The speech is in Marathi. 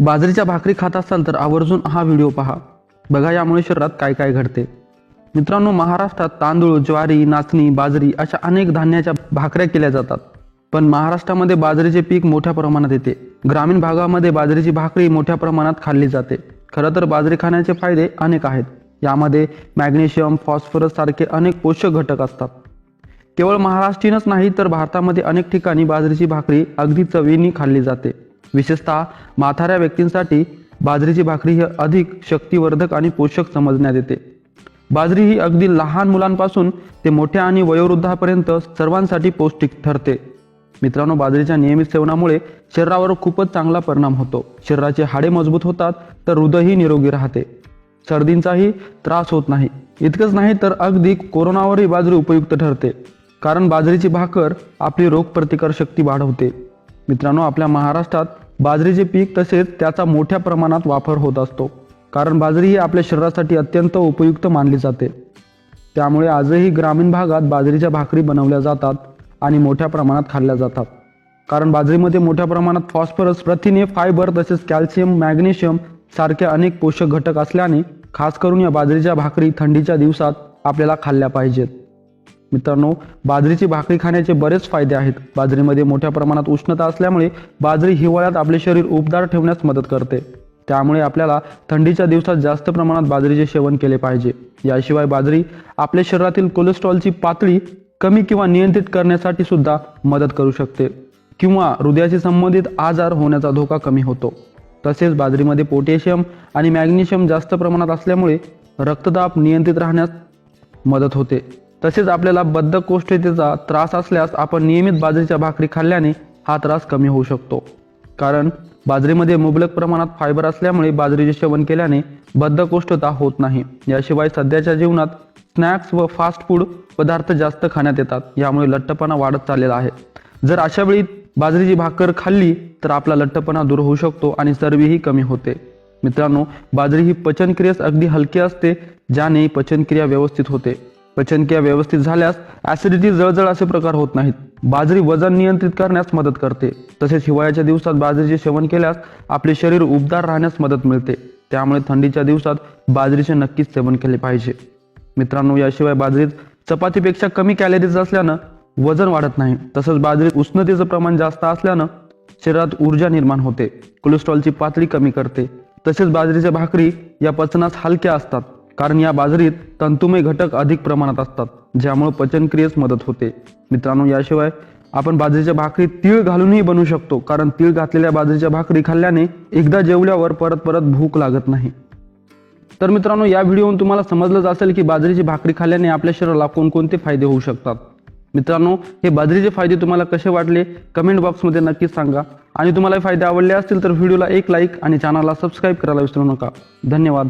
बाजरीच्या भाकरी खात असाल तर आवर्जून हा व्हिडिओ पहा. बघा यामुळे शरीरात काय काय घडते. मित्रांनो महाराष्ट्रात तांदूळ ज्वारी नाचणी बाजरी अशा अनेक धान्याच्या भाकऱ्या केल्या जातात. पण महाराष्ट्रामध्ये बाजरीचे पीक मोठ्या प्रमाणात येते. ग्रामीण भागामध्ये बाजरीची भाकरी मोठ्या प्रमाणात खाल्ली जाते. खरं तर बाजरी खाण्याचे फायदे अनेक आहेत. यामध्ये मॅग्नेशियम फॉस्फरस सारखे अनेक पोषक घटक असतात. केवळ महाराष्ट्रीयनच नाही तर भारतामध्ये अनेक ठिकाणी बाजरीची भाकरी अगदी चवीने खाल्ली जाते. विशेषतः म्हाताऱ्या व्यक्तींसाठी बाजरीची भाकरी ही अधिक शक्तिवर्धक आणि पोषक समजण्यात येते. बाजरी ही अगदी लहान मुलांपासून ते मोठ्या आणि वयोवृद्धापर्यंत सर्वांसाठी पौष्टिक ठरते. मित्रांनो बाजरीच्या नियमित सेवनामुळे शरीरावर खूपच चांगला परिणाम होतो. शरीराचे हाडे मजबूत होतात तर हृदयही निरोगी राहते. सर्दींचाही त्रास होत नाही. इतकंच नाही तर अगदी कोरोनावरही बाजरी उपयुक्त ठरते. कारण बाजरीची भाकर आपली रोगप्रतिकार शक्ती वाढवते. मित्रांनो आपल्या महाराष्ट्रात बाजरीचे पीक तसेच त्याचा मोठ्या प्रमाणात वापर होत असतो. कारण बाजरी ही आपल्या शरीरासाठी अत्यंत उपयुक्त मानली जाते. त्यामुळे आजही ग्रामीण भागात बाजरीच्या भाकरी बनवल्या जातात आणि मोठ्या प्रमाणात खाल्ल्या जातात. कारण बाजरीमध्ये मोठ्या प्रमाणात फॉस्फरस प्रथिने फायबर तसेच कॅल्शियम मॅग्नेशियम सारखे अनेक पोषक घटक असल्याने खास करून या बाजरीच्या भाकरी थंडीच्या दिवसात आपल्याला खाल्ल्या पाहिजेत. मित्रांनो बाजरीची भाकरी खाण्याचे बरेच फायदे आहेत. बाजरीमध्ये मोठ्या प्रमाणात उष्णता असल्यामुळे बाजरी हिवाळ्यात आपले शरीर उबदार ठेवण्यास मदत करते. त्यामुळे आपल्याला थंडीच्या दिवसात जास्त प्रमाणात बाजरीचे सेवन केले पाहिजे. याशिवाय बाजरी आपल्या शरीरातील कोलेस्ट्रॉलची पातळी कमी किंवा नियंत्रित करण्यासाठी सुद्धा मदत करू शकते किंवा हृदयाशी संबंधित आजार होण्याचा धोका कमी होतो. तसेच बाजरीमध्ये पोटॅशियम आणि मॅग्नेशियम जास्त प्रमाणात असल्यामुळे रक्तदाब नियंत्रित राहण्यास मदत होते. तसेच आपल्याला बद्धकोष्ठतेचा त्रास असल्यास आपण नियमित बाजरीच्या भाकरी खाल्ल्याने हा त्रास कमी होऊ शकतो. कारण बाजरीमध्ये मुबलक प्रमाणात फायबर असल्यामुळे बाजरीचे सेवन केल्याने बद्धकोष्ठता होत नाही. याशिवाय सध्याच्या जीवनात स्नॅक्स व फास्ट फूड पदार्थ जास्त खाण्यात येतात. यामुळे लठ्ठपणा वाढत चाललेला आहे. जर अशा वेळी बाजरीची भाकर खाल्ली तर आपला लठ्ठपणा दूर होऊ शकतो आणि सर्वीही कमी होते. मित्रांनो बाजरी ही पचनक्रियेस अगदी हलकी असते ज्याने पचनक्रिया व्यवस्थित होते. पचनक्रिया व्यवस्थित झाल्यास ऍसिडिटी जळजळ असे प्रकार होत नाहीत. बाजरी वजन नियंत्रित करण्यास मदत करते. तसेच हिवाळ्याच्या दिवसात बाजरीचे सेवन केल्यास आपले शरीर उबदार राहण्यास मदत मिळते. त्यामुळे थंडीच्या दिवसात बाजरीचे नक्कीच सेवन केले पाहिजे. मित्रांनो याशिवाय बाजरीत चपातीपेक्षा कमी कॅलरीज असल्यानं वजन वाढत नाही. तसंच बाजरीत उष्णतेचं प्रमाण जास्त असल्यानं शरीरात ऊर्जा निर्माण होते. कोलेस्ट्रॉलची पातळी कमी करते. तसेच बाजरीच्या भाकरी या पचनास हलक्या असतात. कारण या बाजरीत तंतुमय घटक अधिक प्रमाणात असतात ज्यामुळे पचनक्रियेस मदत होते. मित्रांनो याशिवाय आपण बाजरीच्या भाकरी तीळ घालूनही बनवू शकतो कारण तीळ घातलेल्या बाजरीच्या भाकरी खाल्ल्याने एकदा जेवल्यावर परत परत भूक लागत नाही. तर मित्रांनो या व्हिडिओवरून तुम्हाला समजलंच असेल की बाजरीची भाकरी खाल्ल्याने आपल्या शरीराला कोणकोणते फायदे होऊ शकतात. मित्रांनो हे बाजरीचे फायदे तुम्हाला कसे वाटले? कमेंट बॉक्समध्ये नक्कीच सांगा. आणि तुम्हाला फायदे आवडले असतील तर व्हिडिओला एक लाईक आणि चॅनलला सबस्क्राईब करायला विसरू नका. धन्यवाद.